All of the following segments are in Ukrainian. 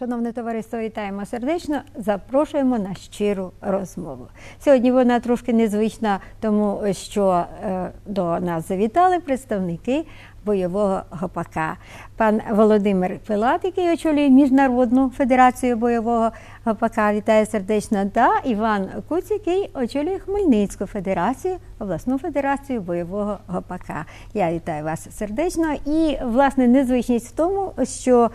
Шановне товариство, вітаємо сердечно. Запрошуємо на щиру розмову. Сьогодні вона трошки незвична, тому що е, до нас завітали представники бойового гопака. Пан Володимир Пилат, який очолює Міжнародну федерацію бойового гопака, вітає сердечно, та Іван Куць, який очолює Хмельницьку федерацію, обласну федерацію бойового гопака. Я вітаю вас сердечно. І власне незвичність в тому, що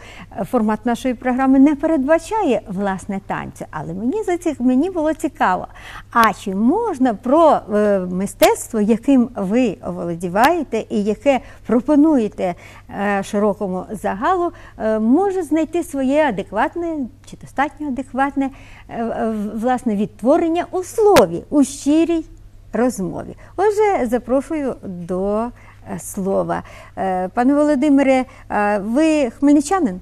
формат нашої програми не передбачає власне танцю, але мені за цих мені було цікаво. А чи можна про е, мистецтво, яким ви оволодіваєте і яке пропонуєте е, широкому загалу, е, може знайти своє адекватне чи достатньо адекватне е, власне відтворення у слові, у щирій розмові? Отже, запрошую до слова. Пане Володимире, ви хмельничанин?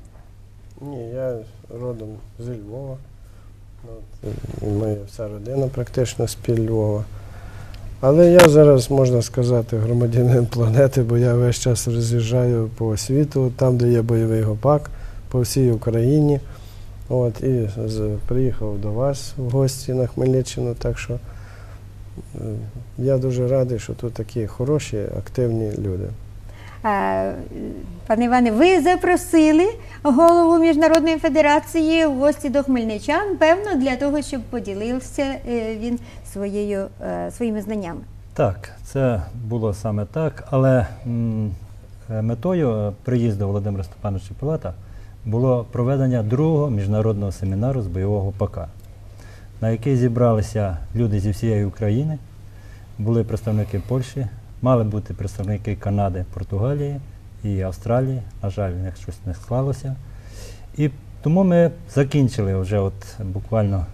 Ні, я родом з Львова. От, і моя вся родина практично з під Львова. Але я зараз, можна сказати, громадянин планети, бо я весь час роз'їжджаю по світу, там, де є бойовий гопак, по всій Україні. От, і з, приїхав до вас в гості на Хмельниччину. Так що е, я дуже радий, що тут такі хороші, активні люди. Пане Іване, ви запросили голову Міжнародної федерації в гості до хмельничан, певно, для того, щоб поділився е, він своєю, е, своїми знаннями. Так, це було саме так, але е, метою приїзду Володимира Степановича Пилата було проведення другого міжнародного семінару з бойового ПК, на який зібралися люди зі всієї України, були представники Польщі, мали бути представники Канади, Португалії і Австралії. На жаль, в них щось не склалося. І тому ми закінчили вже от буквально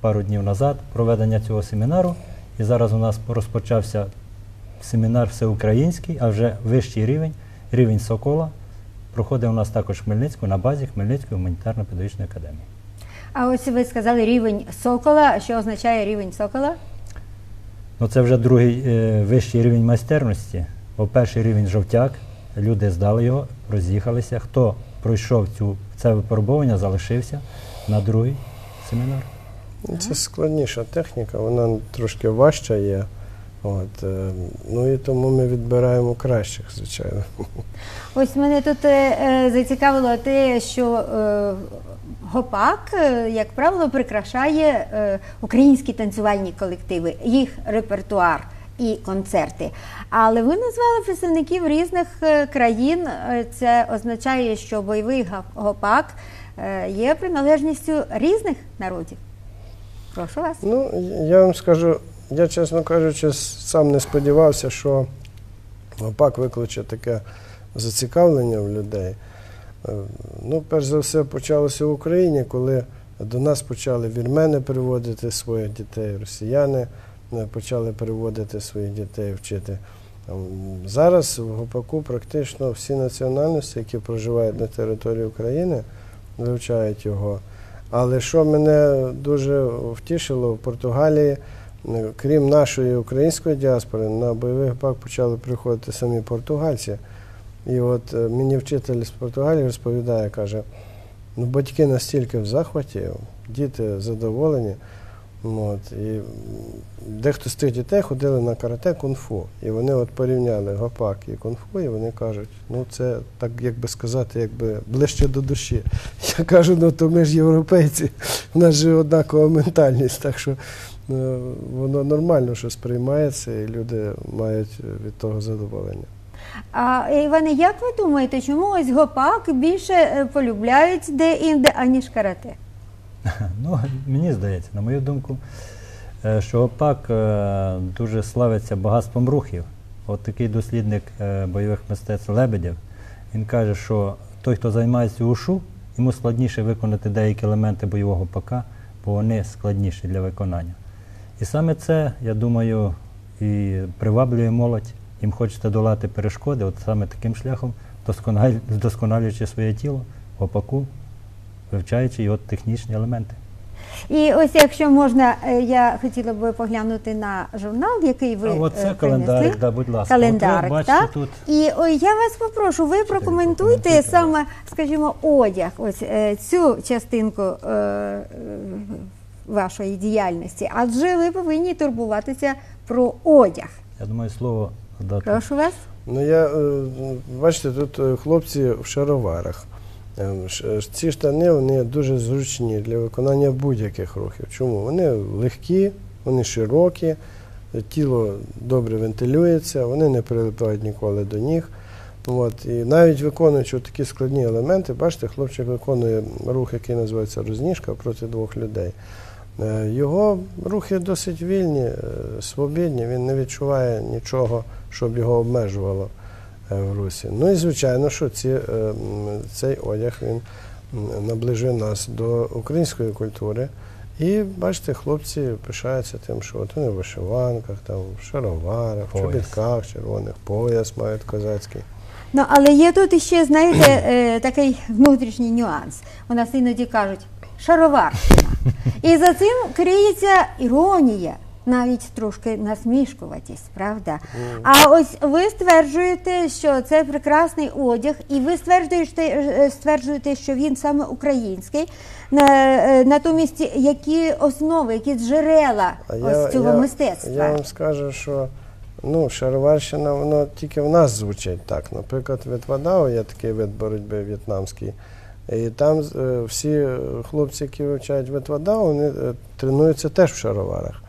пару днів назад проведення цього семінару. І зараз у нас розпочався семінар всеукраїнський, а вже вищий рівень, рівень Сокола, проходить у нас також Хмельницьку на базі Хмельницької гуманітарно-педагогічної академії. А ось ви сказали рівень сокола. Що означає рівень сокола? Ну, це вже другий е, вищий рівень майстерності. Бо перший рівень жовтяк, люди здали його, роз'їхалися. Хто пройшов цю, це випробування, залишився на другий семінар. Це складніша техніка, вона трошки важча є. От, е, ну і тому ми відбираємо кращих, звичайно. Ось мене тут е, е, зацікавило те, що е, гопак, е, як правило, прикрашає е, українські танцювальні колективи, їх репертуар і концерти. Але ви назвали представників різних країн. Це означає, що бойовий гопак є приналежністю різних народів. Прошу вас. Ну, я вам скажу, я, чесно кажучи, сам не сподівався, що ОПАК викличе таке зацікавлення в людей. Е, Ну, перш за все, почалося в Україні, коли до нас почали вірмени приводити своїх дітей, росіяни е, почали приводити своїх дітей вчити. Ем, Зараз в ГОПАКу практично всі національності, які проживають на території України, вивчають його. Але що мене дуже втішило в Португалії, крім нашої української діаспори, на бойовий гопак почали приходити самі португальці. І от е, мені вчитель з Португалії розповідає, каже, ну батьки настільки в захваті, діти задоволені. От, і дехто з тих дітей ходили на карате кунг-фу. І вони от порівняли гопак і кунг-фу, і вони кажуть, ну це так, як би сказати, якби ближче до душі. Я кажу, ну то ми ж європейці, у нас же однакова ментальність, так що е, воно нормально, що сприймається, і люди мають від того задоволення. А Іване, як ви думаєте, чому ось гопак більше е, полюбляють де-інде, аніж карате? Ну, мені здається, на мою думку, е, що ОПАК е, дуже славиться багатством рухів. От такий дослідник е, бойових мистецтв Лебедєв, він каже, що той, хто займається ушу, йому складніше виконати деякі елементи бойового ПК, бо вони складніші для виконання. І саме це, я думаю, і приваблює молодь. Їм хочеться долати перешкоди, от саме таким шляхом, вдосконалюючи своє тіло ОПАКу, вивчаючи його технічні елементи. І ось, якщо можна, е, я хотіла би поглянути на журнал, який ви А от це е, календарик, да, будь ласка. Календарик, От так? тут. І ой, я вас попрошу, ви прокоментуйте саме, скажімо, одяг, ось е, цю частинку е, вашої діяльності, адже ви повинні турбуватися про одяг. Я думаю, слово дати. Прошу вас. Ну, я, бачите, тут хлопці в шароварах. Ці штани вони дуже зручні для виконання будь-яких рухів. Чому? Вони легкі, вони широкі, тіло добре вентилюється, вони не прилипають ніколи до ніг. От, і навіть виконуючи такі складні елементи, бачите, хлопчик виконує рух, який називається розніжка проти двох людей. Е, Його рухи досить вільні, е, свобідні, він не відчуває нічого, щоб його обмежувало в русі. Ну і звичайно, що ці, е, цей одяг він наближує нас до української культури. І бачите, хлопці пишаються тим, що от вони в вишиванках, там, в шароварах, в чобітках червоних, пояс мають козацький. Ну, але є тут іще, знаєте, е, такий внутрішній нюанс. У нас іноді кажуть шароварщина. І за цим криється іронія, навіть трошки насмішкуватість, правда? А ось ви стверджуєте, що це прекрасний одяг, і ви стверджуєте, е, стверджуєте що він саме український. Е, Натомість, які основи, які джерела ось цього мистецтва? Я вам скажу, що ну, шароварщина, воно тільки в нас звучить так. Наприклад, Ветвадао є такий вид боротьби в'єтнамський. І там е, всі хлопці, які вивчають Ветвадао, вони тренуються теж в шароварах.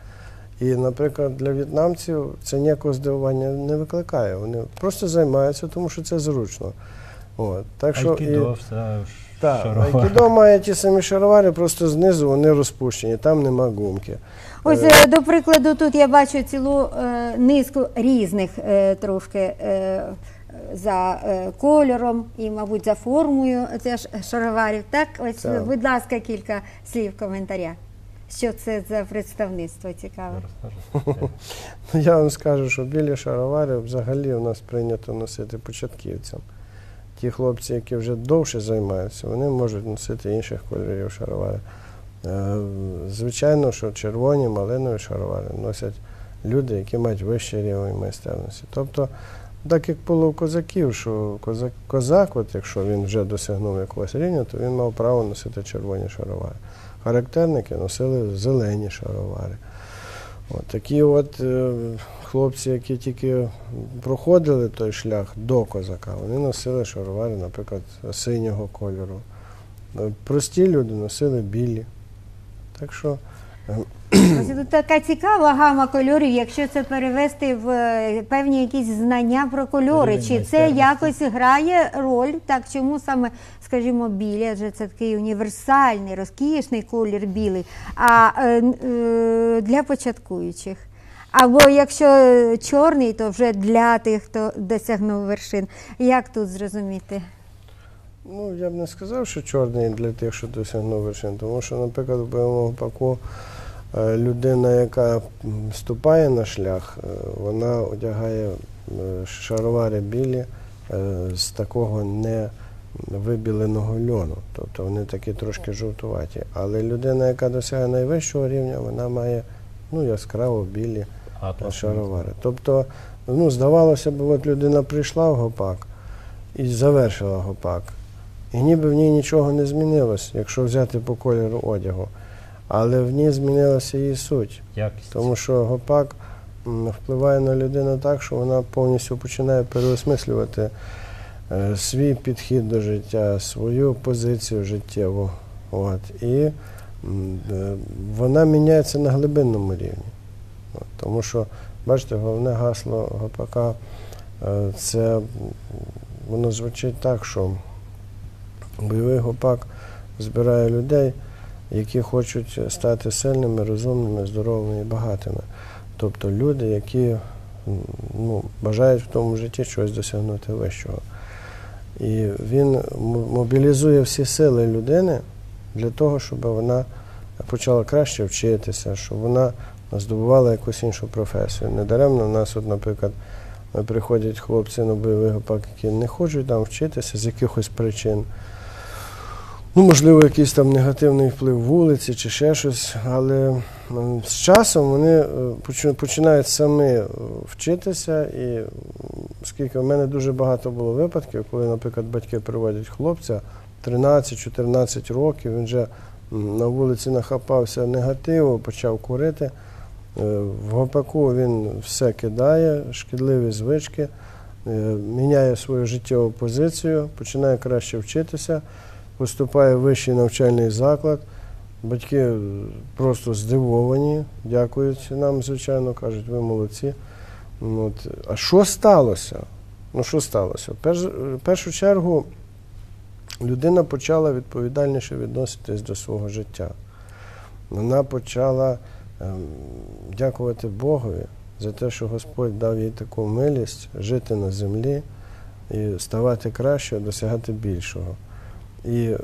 І, наприклад, для в'єтнамців це ніякого здивування не викликає. Вони просто займаються, тому що це зручно. От. Так що і- все так, айкідо має ті самі шаровари, просто знизу вони розпущені, там нема гумки. Ось, е, до прикладу, тут я бачу цілу е, низку різних е, трошки е, за е, кольором і, мабуть, за формою теж шароварів. Так, ось, Так. будь ласка, кілька слів коментаря. Що це за представництво цікаве? Ну, Я вам скажу, що білі шаровари взагалі у нас прийнято носити початківцям. Ті хлопці, які вже довше займаються, вони можуть носити інших кольорів шаровари. Е, Звичайно, що червоні, малинові шаровари носять люди, які мають вищий рівень майстерності. Тобто, так як було у козаків, що козак, козак, от якщо він вже досягнув якогось рівня, то він мав право носити червоні шаровари. Характерники носили зелені шаровари. От такі от е, хлопці, які тільки проходили той шлях до козака, вони носили шаровари, наприклад, синього кольору. Е, Прості люди носили білі. Так що Ось тут така цікава гама кольорів, якщо це перевести в е, певні якісь знання про кольори. Чи це якось грає роль? Так, чому саме, скажімо, білі, адже це такий універсальний, розкішний колір білий, а е, е, для початкуючих. Або якщо чорний, то вже для тих, хто досягнув вершин. Як тут зрозуміти? Ну, я б не сказав, що чорний для тих, що досягнув вершин, тому що, наприклад, в бойовому паку людина, яка вступає на шлях, е, вона одягає е, шаровари білі е, з такого не вибіленого льону. Тобто вони такі трошки жовтуваті. Але людина, яка досягає найвищого рівня, вона має ну, яскраво білі шаровари. Тобто, ну, здавалося б, от людина прийшла в гопак і завершила гопак. І ніби в ній нічого не змінилось, якщо взяти по кольору одягу. Але в ній змінилася її суть. Якість. Тому що гопак впливає на людину так, що вона повністю починає переосмислювати е, свій підхід до життя, свою позицію життєву. От. І е, вона міняється на глибинному рівні. От. Тому що, бачите, головне гасло гопака е, це воно звучить так, що бойовий гопак збирає людей, які хочуть стати сильними, розумними, здоровими і багатими. Тобто люди, які ну, бажають в тому житті щось досягнути вищого. І він мобілізує всі сили людини для того, щоб вона почала краще вчитися, щоб вона здобувала якусь іншу професію. Недаремно в нас, от, наприклад, приходять хлопці на бойовий гопак, які не хочуть там вчитися з якихось причин. Ну, можливо, якийсь там негативний вплив вулиці чи ще щось, але з часом вони е, починають самі е, вчитися. І оскільки в мене дуже багато було випадків, коли, наприклад, батьки приводять хлопця 13-14 років, він вже на вулиці нахапався негативу, почав курити. Е, В гопаку він все кидає, шкідливі звички, міняє свою життєву позицію, починає краще вчитися поступає в вищий навчальний заклад. Батьки просто здивовані, дякують нам, звичайно, кажуть, ви молодці. Ну, От. А що сталося? Ну, що сталося? Перш- в першу чергу людина почала відповідальніше відноситись до свого життя. Вона почала ем, дякувати Богові за те, що Господь дав їй таку милість жити на землі і ставати краще, досягати більшого. І е,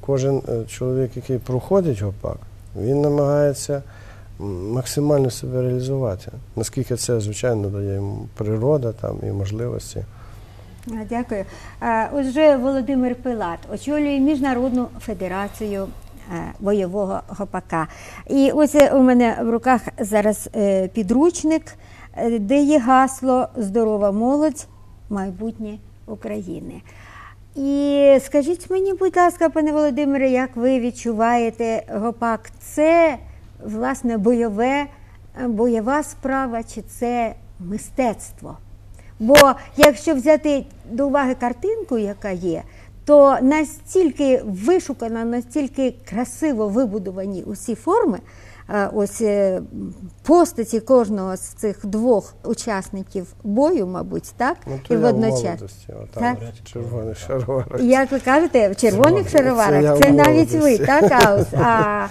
кожен е, чоловік, який проходить гопак, він намагається максимально себе реалізувати. Наскільки це, звичайно, дає йому природа там, і можливості. Дякую. Отже, Володимир Пилат очолює Міжнародну федерацію е, бойового гопака. І ось у мене в руках зараз підручник, де є гасло Здорова молодь, майбутнє України. І скажіть мені, будь ласка, пане Володимире, як ви відчуваєте гопак? Це власне бойове, бойова справа чи це мистецтво? Бо якщо взяти до уваги картинку, яка є, то настільки вишукано, настільки красиво вибудовані усі форми, ось е, постаті кожного з цих двох учасників бою, мабуть, так? Ну, то і я водночас. червоних шароварах. Як ви кажете, в червоних шароварах, це, це навіть ви, так? Аус? а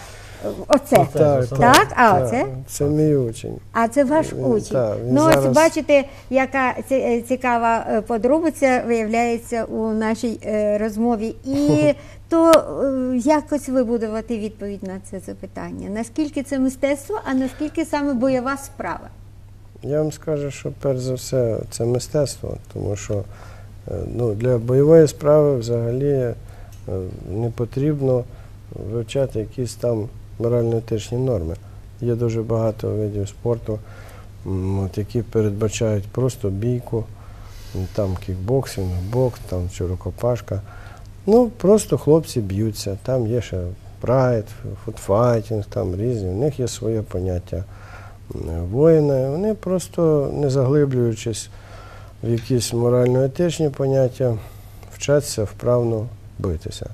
оце. Так, Так, а оце? Це мій учень. А це ваш Він- учень. так, він ну, ось бачите, яка е, цікава е, подробиця виявляється у нашій е, розмові. І то е, якось вибудувати відповідь на це запитання. Наскільки це мистецтво, а наскільки саме бойова справа? Я вам скажу, що перш за все це мистецтво, тому що е, ну, для бойової справи взагалі е, не потрібно вивчати якісь там морально-етичні норми. Є дуже багато видів спорту, от, які передбачають просто бійку, там кікбоксинг, бокс, там чи рукопашка. Ну, просто хлопці б'ються. Там є ще прайд, футфайтінг, там різні. У них є своє поняття воїна. Вони просто не заглиблюючись в якісь морально-етичні поняття, вчаться вправно битися.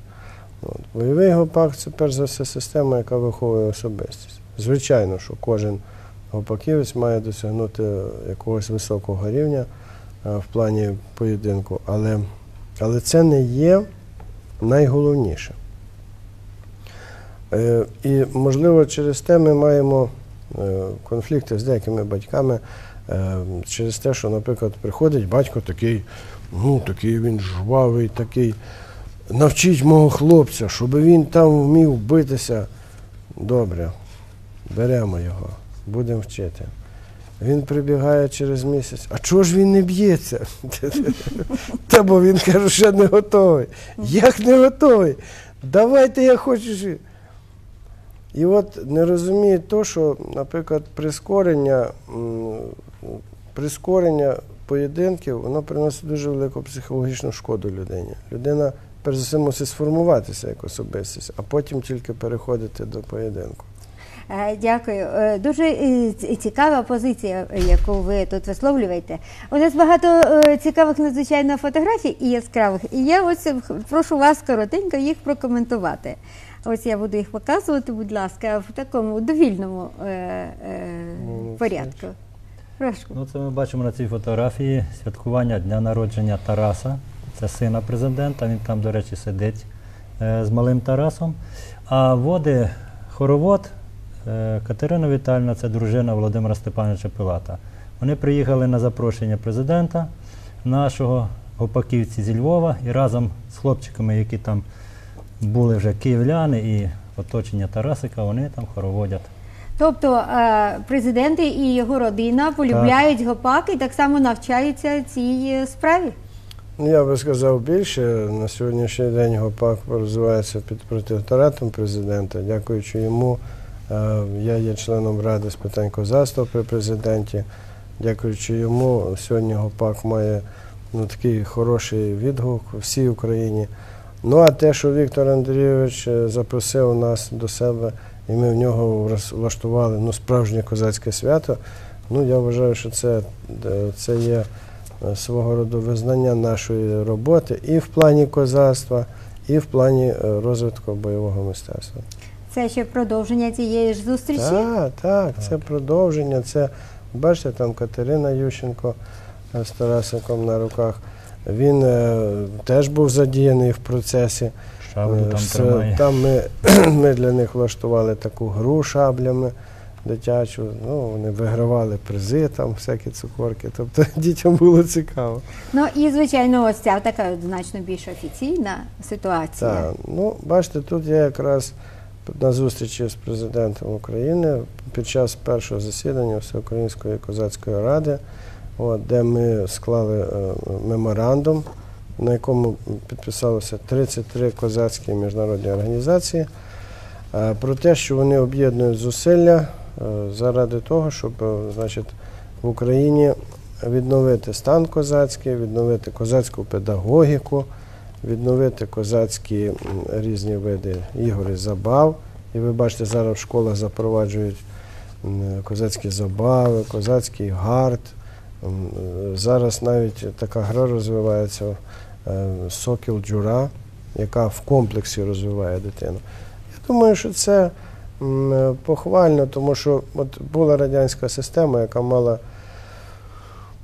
От. Бойовий гопак це перш за все система, яка виховує особистість. Звичайно, що кожен гопаківець має досягнути якогось високого рівня е, в плані поєдинку, але, але це не є найголовніше. Е, І, можливо, через те ми маємо е, конфлікти з деякими батьками, через те, що, наприклад, приходить батько такий, ну, такий він жвавий, такий. Навчіть мого хлопця, щоб він там вмів битися. Добре, беремо його, будемо вчити. Він прибігає через місяць. А чого ж він не б'ється? Та бо він каже, що не готовий. Як не готовий? Давайте я хочу. ж- І от не розуміє то, що, наприклад, прискорення, прискорення поєдинків, воно приносить дуже велику психологічну шкоду людині. Людина, перш за все, мусить сформуватися як особистість, а потім тільки переходити до поєдинку. Е, Дякую. Е, Дуже е, цікава позиція, яку ви тут висловлюєте. У нас багато цікавих надзвичайно фотографій і яскравих. І я ось прошу вас коротенько їх прокоментувати. Ось я буду їх показувати, будь ласка, в такому довільному Ну, порядку. Прошу. Ну, це ми бачимо на цій фотографії святкування дня народження Тараса. Це сина президента. Він там, до речі, сидить е, з малим Тарасом. А води хоровод е, Катерина Вітальна, це дружина Володимира Степановича Пилата. Вони приїхали на запрошення президента нашого гопаківці зі Львова і разом з хлопчиками, які там були вже київляни і оточення Тарасика, вони там хороводять. Тобто е, президент і його родина полюбляють гопак і так само навчаються цій справі. Ну, Я би сказав більше. На сьогоднішній день ГОПАК розвивається під протекторатом президента. Дякуючи йому, е, я є членом Ради з питань козацтва при президенті. Дякуючи йому, сьогодні ГОПАК має ну, такий хороший відгук у всій Україні. Ну а те, що Віктор Андрійович е, запросив нас до себе, і ми в нього влаштували ну, справжнє козацьке свято, ну я вважаю, що це, е, це є свого роду визнання нашої роботи і в плані козацтва, і в плані е, розвитку бойового мистецтва. Це ще продовження цієї ж зустрічі. Так, так, це продовження. Це, бачите, там Катерина Ющенко е, з Тарасиком на руках. Він е, теж був задіяний в процесі. Шаблю Е, там все- тримає. там ми, ми для них влаштували таку гру шаблями дитячу. Ну, вони вигравали призи, там всякі цукорки. Тобто дітям було цікаво. Ну і звичайно, ось ця така значно більш офіційна ситуація. Так, ну, бачите, тут я якраз на зустрічі з президентом України під час першого засідання Всеукраїнської козацької ради, от, де ми склали е, меморандум, на якому підписалося 33 козацькі міжнародні організації, е, про те, що вони об'єднують зусилля заради того, щоб е, значить, в Україні відновити стан козацький, відновити козацьку педагогіку, відновити козацькі різні види ігор і забав. І ви бачите, зараз в школах запроваджують козацькі забави, козацький гард. Е, Зараз навіть така гра розвивається е, Сокіл Джура, яка в комплексі розвиває дитину. Я думаю, що це е, похвально, тому що от була радянська система, яка мала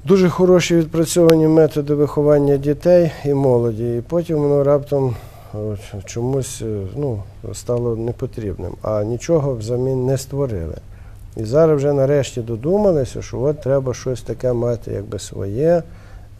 дуже хороші відпрацьовані методи виховання дітей і молоді, і потім воно раптом от, чомусь е, ну, стало непотрібним, а нічого взамін не створили. І зараз вже нарешті додумалися, що от треба щось таке мати, якби своє,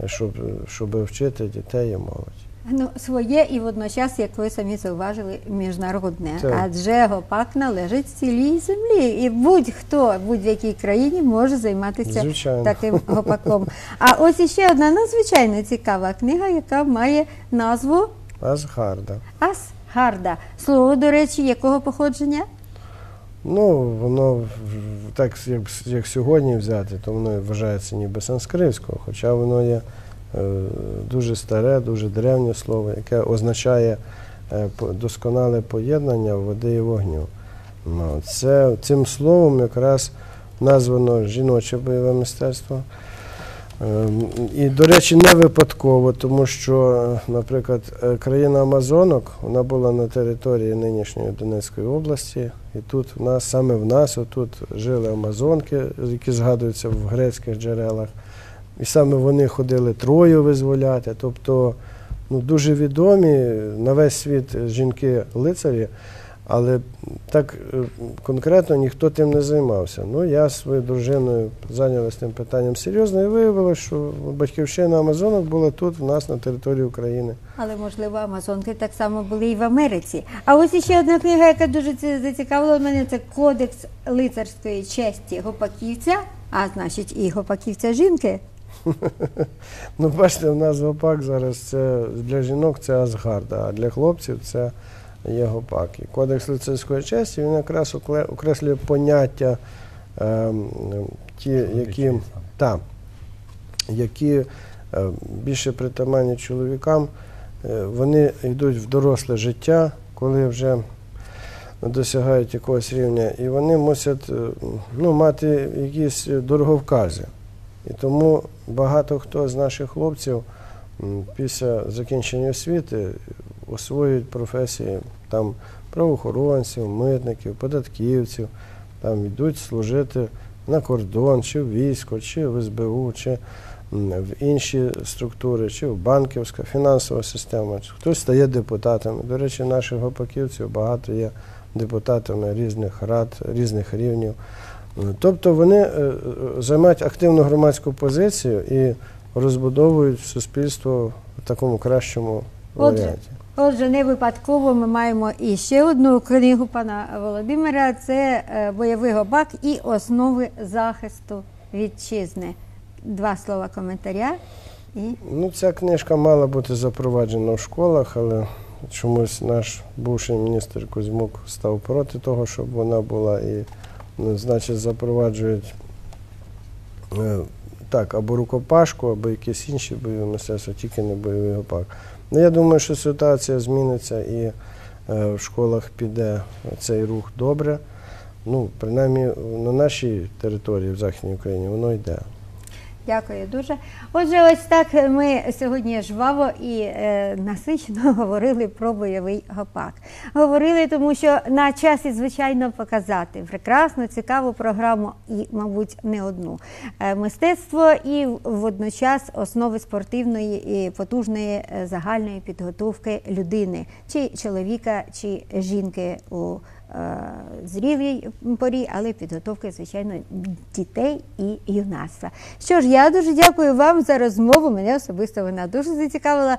щоб, щоб вчити дітей і молодь. Ну, своє і водночас, як ви самі зауважили, міжнародне. Так. Адже ГОПАК належить цілій землі. І будь-хто в будь-якій країні може займатися Звичайно. таким гопаком. А ось іще одна надзвичайно цікава книга, яка має назву Асгарда. Асгарда. Слово, до речі, якого походження? Ну, воно так, як, як сьогодні взяти, то воно вважається ніби санскритського, хоча воно є дуже старе, дуже древнє слово, яке означає е, досконале поєднання води і вогню. Ну, це, цим словом якраз названо жіноче бойове мистецтво. Ем, І, до речі, не випадково, тому що, е, наприклад, е, країна Амазонок вона була на території нинішньої Донецької області, і тут в нас, саме в нас, отут жили Амазонки, які згадуються в грецьких джерелах. І саме вони ходили Трою визволяти. Тобто ну, дуже відомі на весь світ жінки-лицарі, але так е, конкретно ніхто тим не займався. Ну, я своєю дружиною зайнялася тим питанням серйозно і виявилося, що батьківщина Амазонок була тут, в нас на території України. Але, можливо, Амазонки так само були і в Америці. А ось іще одна книга, яка дуже ці- зацікавила мене, це Кодекс лицарської честі гопаківця, а значить і гопаківця жінки. Ну, бачите, у нас гопак зараз це для жінок це Асгарда, а для хлопців це є гопак. І кодекс лицарської честі він якраз окреслює поняття, ем, ті, які, та, які е, більше притаманні чоловікам, е, вони йдуть в доросле життя, коли вже досягають якогось рівня, і вони мусять е, ну, мати якісь дороговкази. І тому багато хто з наших хлопців після закінчення освіти освоюють професії там правоохоронців, митників, податківців, там йдуть служити на кордон, чи в військо, чи в СБУ, чи в інші структури, чи в банківська, фінансова система. Хтось стає депутатами. До речі, наших гопаківців багато є депутатами різних рад, різних рівнів. Тобто вони е, е, займають активну громадську позицію і розбудовують суспільство в такому кращому Отже, варіанті. Отже, не випадково ми маємо і ще одну книгу пана Володимира. Це е, бойовий гопак і основи захисту вітчизни. Два слова коментаря. І Ну, ця книжка мала бути запроваджена в школах, але чомусь наш бувший міністр Кузьмук став проти того, щоб вона була і, значить, запроваджують е, так, або рукопашку, або якісь інші бойові мистецтва, тільки не бойовий гопак. Ну, я думаю, що ситуація зміниться і е, в школах піде цей рух добре. Ну, принаймні на нашій території в Західній Україні воно йде. Дякую дуже. Отже, ось так ми сьогодні жваво і е, насичено говорили про бойовий гопак. Говорили, тому що на часі, звичайно, показати прекрасну, цікаву програму і, мабуть, не одну. Е, мистецтво і водночас основи спортивної і потужної е, загальної підготовки людини, чи чоловіка, чи жінки у зрілій порі, але підготовки, звичайно, дітей і юнацтва. Що ж, я дуже дякую вам за розмову. Мене особисто вона дуже зацікавила.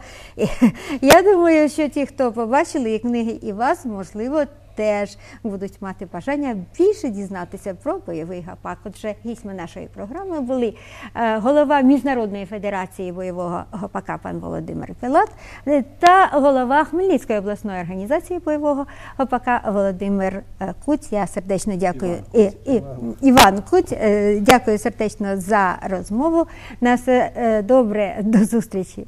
Я думаю, що ті, хто побачили книги, і вас, можливо, теж будуть мати бажання більше дізнатися про бойовий гапак. Отже, гістьми нашої програми були е, голова Міжнародної федерації бойового гопака пан Володимир Пилат е, та голова Хмельницької обласної організації бойового гопака Володимир е, Куць. Я сердечно дякую і, і, Іван Куць. Дякую сердечно за розмову. На все е, добре, до зустрічі.